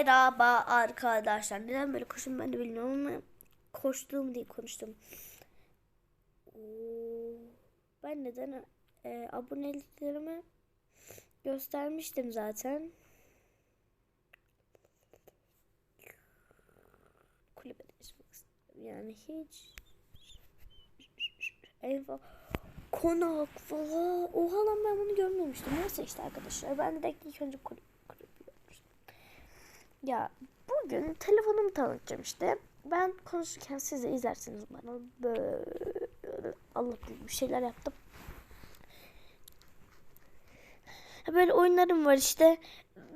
Merhaba arkadaşlar. Neden böyle koştum ben de bilmiyorum ama koştuğum diye konuştum. Ben neden e, aboneliklerimi göstermiştim zaten. Kulübedeyiz. Yani hiç en konak falan. Oha lan ben bunu görmemiştim. Neyse işte arkadaşlar. Ben direkt ilk önce görmüştüm. Ya bugün telefonumu tanıtacağım işte. Ben konuşurken siz de izlersiniz bana. Böyle Allah bilir bir şeyler yaptım. Böyle oyunlarım var işte.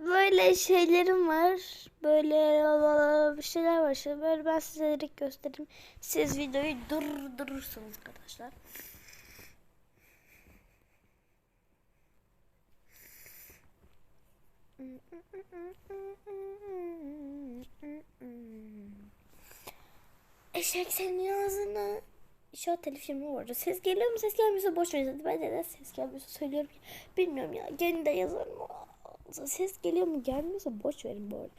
Böyle şeylerim var. Böyle bir şeyler var işte. Böyle ben size direkt göstereyim. Siz videoyu durdurursunuz arkadaşlar. Eşek senin ağzına. Şu an telif yemi var orada. Ses geliyor mu? Ses gelmiyorsa boş ver. Ben neden ses gelmiyorsa söylüyorum. Bilmiyorum ya. Gene de yazarım. Ses geliyor mu? Gelmiyorsa boş verin bu arada.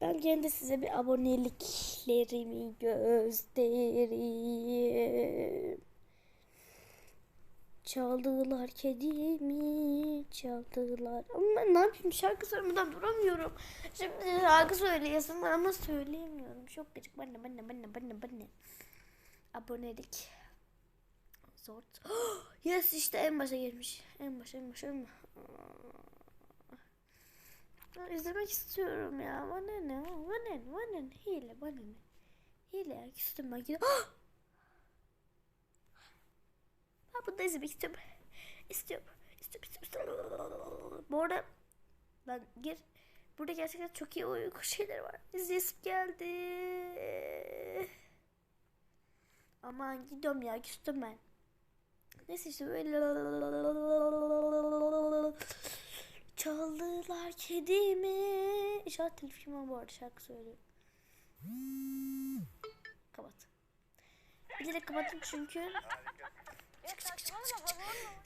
Ben gene de size bir aboneliklerimi göstereyim. Çaldılar kedimi, çaldılar. Ama ben ne yapayım şarkı söylemeden duramıyorum. Şimdi şarkı söyleyesim ama söyleyemiyorum. Çok gıcık. Bana bana bana bana bana. Abonelik. Zor. yes işte en başa gelmiş. En başa en başa en başa. İzlemek istiyorum ya. Bana ne? Bana ne? Bana ne? Hile bana ne? Hile ya. Küstüm ben. Ah! Ben bunu da izlemek istiyorum. İstiyorum. İstiyorum, istiyorum, istiyorum. Bu arada ben gir. Burada gerçekten çok iyi uyku şeyleri var. İzleyesim geldi. Aman gidiyorum ya küstüm ben. Neyse işte böyle Çaldılar kedimi. İnşallah telif yemem bu arada şarkı söylüyorum. Kapat. Bilerek kapattım çünkü. Çık çık çık çık çık.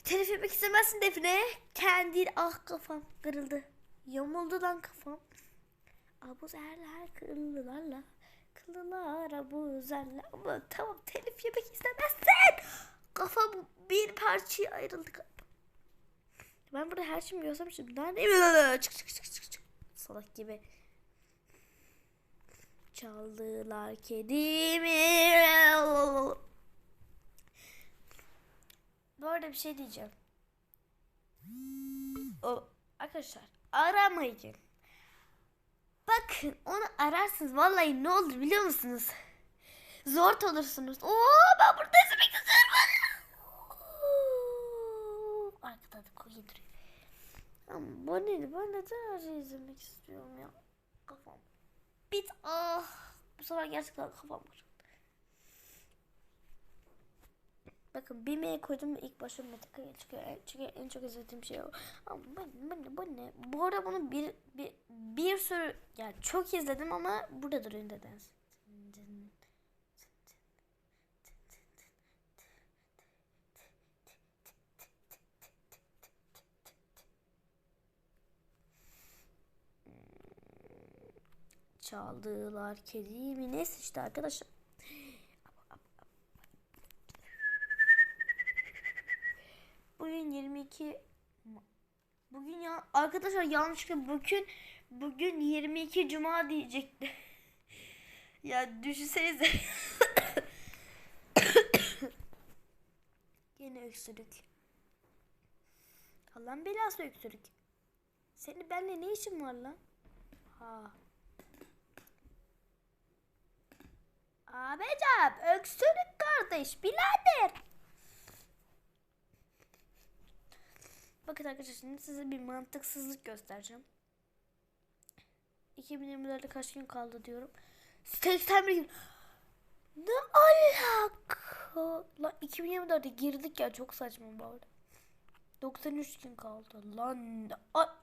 Telif yemek istemezsin Defne. Kendin ah kafam kırıldı. Yamuldu lan kafam. Abuzerler kıllılarla. Kıllılar abuzerler. Ama tamam telif yemek istemezsin. Kafam bir parçaya ayrıldı. Ben burada her şeyi görsem şimdi neredeyim? Çık çık çık çık çık. Salak gibi. Çaldılar kedimi. Arada bir şey diyeceğim. O, arkadaşlar aramayın. Bakın onu ararsınız. Vallahi ne olur biliyor musunuz? Zor olursunuz. Oo ben burada izlemek istiyorum. Arkada da koyu duruyor. Ama bu ne? Ben neden her şeyi izlemek istiyorum ya? Kafam. Bit. Ah. Bu sefer gerçekten kafam kırıldı. Bakın mail koydum ilk başta Metaka'ya çıkıyor. E, Çünkü en çok izlediğim şey o. Ama bu? Bu? Bu ne? Bu arada bunu bir, bir, bir sürü yani çok izledim ama burada duruyor neden? Çaldılar kedimi. Neyse işte arkadaşlar. Bugün 22 Ma- Bugün ya arkadaşlar yanlışlıkla bugün bugün 22 Cuma diyecekti. ya düşünsenize. Yine öksürük. Allah'ın belası öksürük. Senin benimle ne işin var lan? Ha. Abicam öksürük kardeş birader. Bakın arkadaşlar şimdi size bir mantıksızlık göstereceğim. 2024'de kaç gün kaldı diyorum. 81 gün. Ne alaka? Lan 2024'e girdik ya çok saçma bu arada. 93 gün kaldı. Lan a-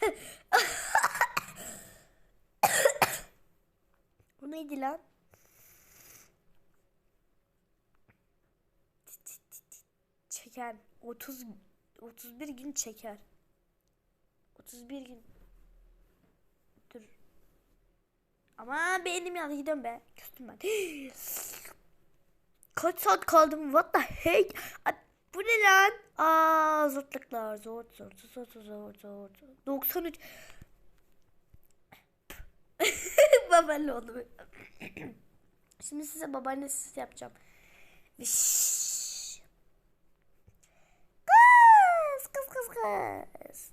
Bu neydi lan? Çeker. 30 31 gün çeker. 31 gün. Dur. Ama benim yanına gidiyorum be. Küstüm ben. Kaç saat kaldım? What the heck? Bu ne lan? Aa zıtlıklar. Zor zor zor zor zor zor. 93. Babaanne oldu. Şimdi size babaannesiz yapacağım. Viş. Kız kız kız.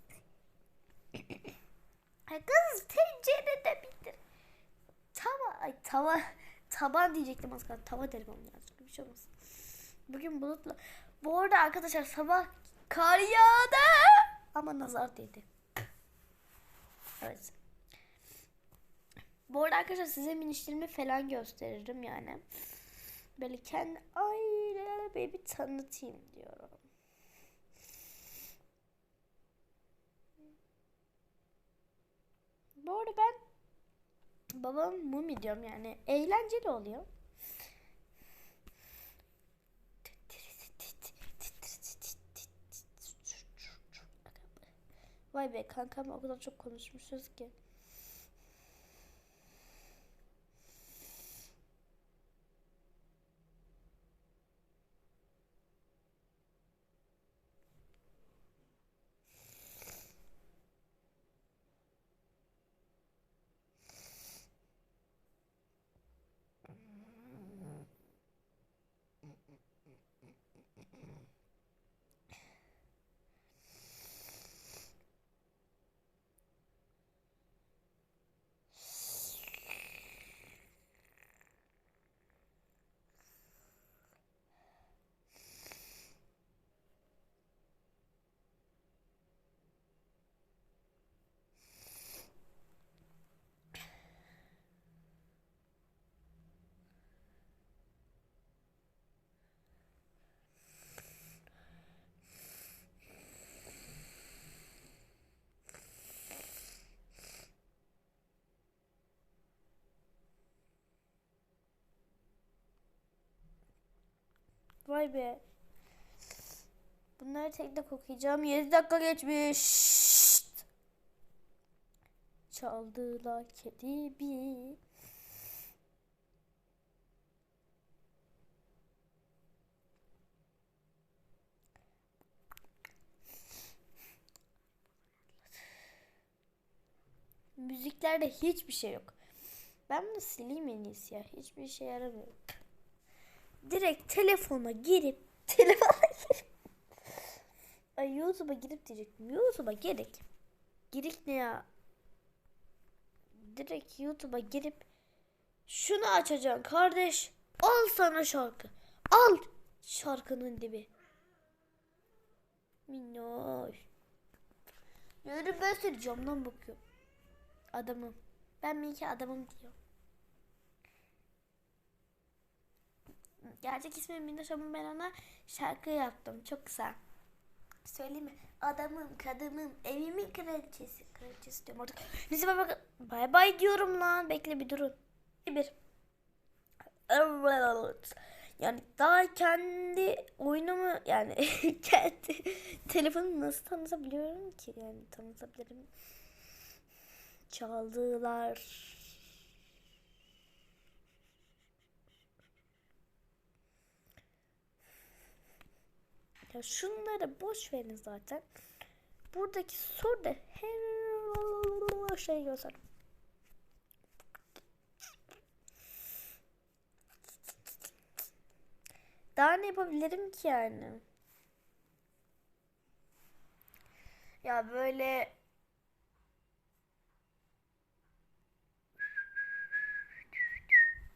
Ay tencerede bitir. Tava ay tava taban diyecektim az kaldı. Tava derim onu yazık. Bir şey olmaz. Bugün bulutlu. Bu arada arkadaşlar sabah kar yağdı. Ama nazar değdi. Evet. Bu arada arkadaşlar size minişlerimi falan gösteririm yani. Böyle kendi aile bir tanıtayım diyorum. Bu arada ben babam mumi diyorum yani eğlenceli oluyor. Vay be kankam o kadar çok konuşmuşuz ki. Vay be. Bunları tek tek okuyacağım. 7 dakika geçmiş. Çaldılar kedi bir. Müziklerde hiçbir şey yok. Ben bunu sileyim en iyisi ya. Hiçbir işe yaramıyor direkt telefona girip telefona girip Ay YouTube'a girip diyecektim. YouTube'a gerek. Girik ne ya? Direkt YouTube'a girip şunu açacaksın kardeş. Al sana şarkı. Al şarkının dibi. Minnoş. Yürü ben seni camdan bakıyorum. Adamım. Ben Miki adamım diyor. Gerçek ismim Minnoş ama ben ona şarkı yaptım. Çok kısa. Söyleyeyim mi? Adamım, kadınım, evimin kraliçesi. Kraliçesi diyorum artık. Neyse ben bak. Bay bay diyorum lan. Bekle bir durun. Bir. Evet. Yani daha kendi oyunumu yani kendi telefonumu nasıl tanıtabiliyorum ki yani tanıtabilirim. Çaldılar. Ya şunları boş verin zaten. Buradaki soruda her şey göster. Daha ne yapabilirim ki yani? Ya böyle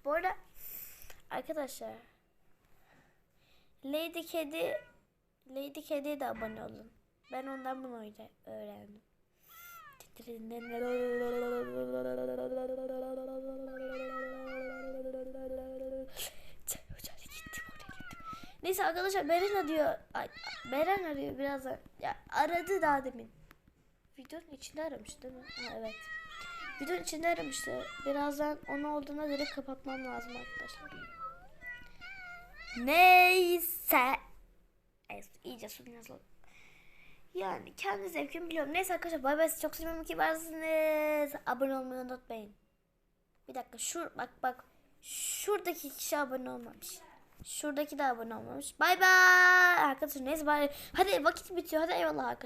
Bu arada arkadaşlar Lady Kedi Lady Kedi'ye de abone olun. Ben ondan bunu öğrendim. Neyse arkadaşlar Beren arıyor. Ay, Beren arıyor birazdan. Ya aradı daha demin. Videonun içinde aramış değil mi? Ha, evet. Videonun içinde aramıştı. Birazdan onu olduğuna direkt kapatmam lazım arkadaşlar. Neyse. İyice yazalım. Yani kendi zevkimi biliyorum. Neyse arkadaşlar bay bay çok seviyorum ki varsınız. Abone olmayı unutmayın. Bir dakika şur bak bak. Şuradaki kişi abone olmamış. Şuradaki de abone olmamış. Bay bay. Arkadaşlar neyse bari. Hadi vakit bitiyor. Hadi eyvallah arkadaşlar.